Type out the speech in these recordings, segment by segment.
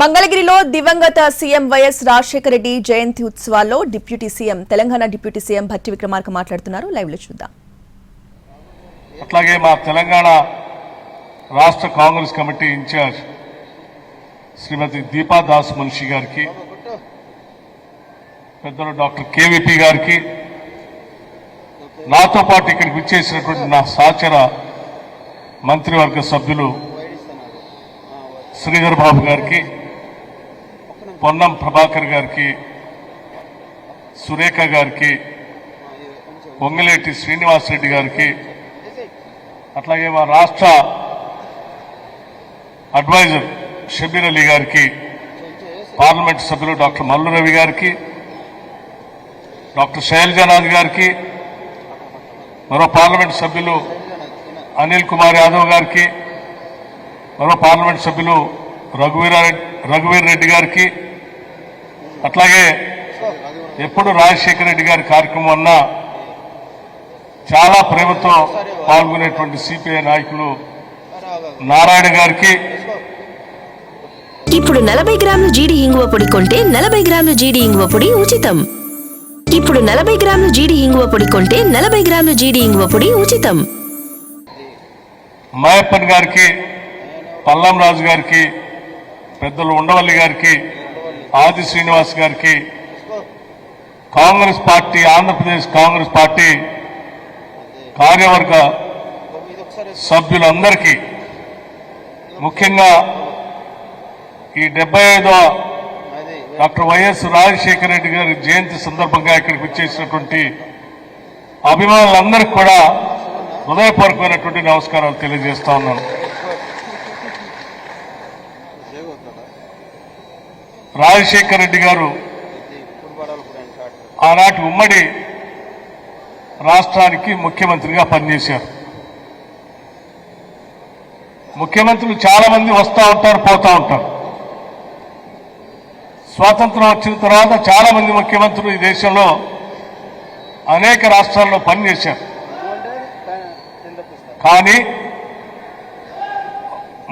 మంగళగిరిలో దివంగత CM YS Rajasekhara Reddy జయంతి ఉత్సవాల్లో deputy CM Telangana deputy CM Bhatti Vikramarka మాట్లాడుతున్నారు. లైవ్లో చూద్దాం. అట్లాగే మా తెలంగాణ రాష్ట్ర కాంగ్రెస్ కమిటీ ఇన్ఛార్జ్ శ్రీమతి దీపా దాస్ మున్షి గారికి పెద్దలు డాక్టర్ కేవీపీ గారికి నాతో పాటు ఇక్కడికి విచ్చేసినటువంటి నా సహచర మంత్రివర్గ సభ్యులు శ్రీధర్ బాబు గారికి పొన్నం ప్రభాకర్ గారికి సురేఖ గారికి పొంగిలేటి శ్రీనివాసరెడ్డి గారికి అట్లాగే మా రాష్ట్ర అడ్వైజర్ షబీర్ అలీ గారికి పార్లమెంట్ సభ్యులు డాక్టర్ మల్లు రవి గారికి డాక్టర్ శైలజానాథ్ గారికి మరో పార్లమెంట్ సభ్యులు అనిల్ కుమార్ యాదవ్ గారికి మరో పార్లమెంట్ సభ్యులు రఘువీర రఘువీర్ రెడ్డి గారికి అట్లాగే ఎప్పుడు రాజశేఖర రెడ్డి గారి కార్యక్రమం అన్నా చాలా ప్రేమతో పాల్గొనేటువంటి సిపిఐ నాయకులు నారాయణ గారికి ఇప్పుడు నలభై గ్రాముల జీడి ఇంగువ పొడి కొంటే నలభై గ్రాముల జీడి ఇంగువ పొడి ఉచితం. ఇప్పుడు నలభై గ్రాముల జీడి ఇంగువ పొడి కొంటే నలభై గ్రాముల జీడి ఇంగువ పొడి ఉచితం. మాయప్పన్ గారికి పల్లం రాజు గారికి పెద్దలు ఉండవల్లి గారికి ఆది శ్రీనివాస్ గారికి కాంగ్రెస్ పార్టీ ఆంధ్రప్రదేశ్ కాంగ్రెస్ పార్టీ కార్యవర్గ సభ్యులందరికీ ముఖ్యంగా ఈ డెబ్బై ఐదవ డాక్టర్ వైఎస్ రాజశేఖర రెడ్డి గారి జయంతి సందర్భంగా ఇక్కడికి వచ్చేసినటువంటి అభిమానులందరికీ కూడా హృదయపూర్వకమైనటువంటి నమస్కారాలు తెలియజేస్తా ఉన్నాను. రాజశేఖర రెడ్డి గారు ఆనాటి ఉమ్మడి రాష్ట్రానికి ముఖ్యమంత్రిగా పనిచేశారు. ముఖ్యమంత్రులు చాలామంది వస్తూ ఉంటారు పోతూ ఉంటారు. స్వాతంత్రం వచ్చిన తర్వాత చాలా మంది ముఖ్యమంత్రులు ఈ దేశంలో అనేక రాష్ట్రాల్లో పనిచేశారు. కానీ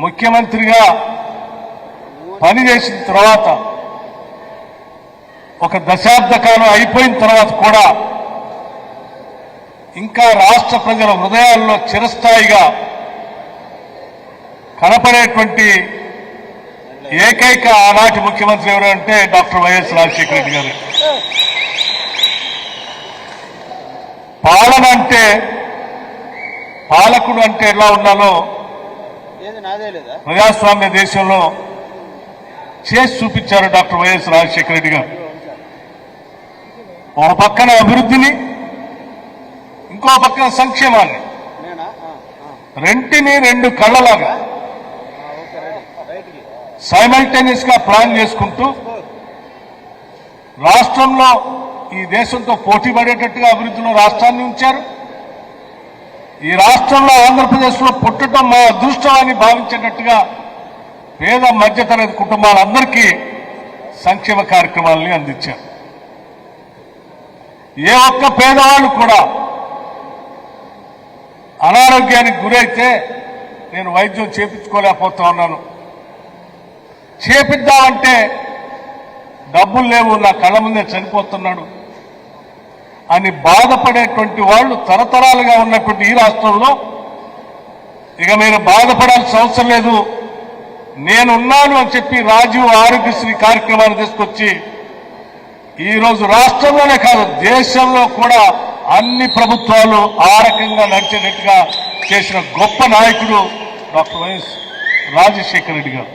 ముఖ్యమంత్రిగా పనిచేసిన తర్వాత ఒక దశాబ్ద కాలం అయిపోయిన తర్వాత కూడా ఇంకా రాష్ట్ర ప్రజల హృదయాల్లో చిరస్థాయిగా కనపడేటువంటి ఏకైక ఆనాటి ముఖ్యమంత్రి ఎవరు అంటే డాక్టర్ వైఎస్ రాజశేఖర రెడ్డి గారు. పాలన అంటే పాలకుడు అంటే ఎలా ఉండాలో ప్రజాస్వామ్య దేశంలో చేసి చూపించారు డాక్టర్ వైఎస్ రాజశేఖర రెడ్డి గారు. ఒక పక్కన అభివృద్ధిని ఇంకో పక్కన సంక్షేమాన్ని. రెంటిని రెండు కళ్ళలాగా సైమల్టేనియస్గా ప్లాన్ చేసుకుంటూ రాష్ట్రంలో ఈ దేశంతో పోటీ పడేటట్టుగా అభివృద్ధిలో రాష్ట్రాన్ని ఉంచారు. ఈ రాష్ట్రంలో ఆంధ్రప్రదేశ్లో పుట్టడం మా అదృష్టం అని భావించేటట్టుగా పేద మధ్యతరగతి కుటుంబాలందరికీ సంక్షేమ కార్యక్రమాలని అందించారు. ఏ ఒక్క పేదవాళ్ళు కూడా అనారోగ్యానికి గురైతే నేను వైద్యం చేపించుకోలేకపోతా ఉన్నాను. చేపిద్దామంటే డబ్బులు లేవు నా కళ్ళ ముందే చనిపోతున్నాడు అని బాధపడేటువంటి వాళ్ళు తరతరాలుగా ఉన్నటువంటి ఈ రాష్ట్రంలో ఇక మీరు బాధపడాల్సిన అవసరం లేదు. నేనున్నాను అని చెప్పి రాజీవ్ ఆరోగ్యశ్రీ కార్యక్రమాన్ని తీసుకొచ్చి ఈ రోజు రాష్ట్రంలోనే కాదు దేశంలో కూడా అన్ని ప్రభుత్వాలు ఆ రకంగా నడిచేటట్టుగా చేసిన గొప్ప నాయకుడు డాక్టర్ వైఎస్ రాజశేఖర రెడ్డి గారు.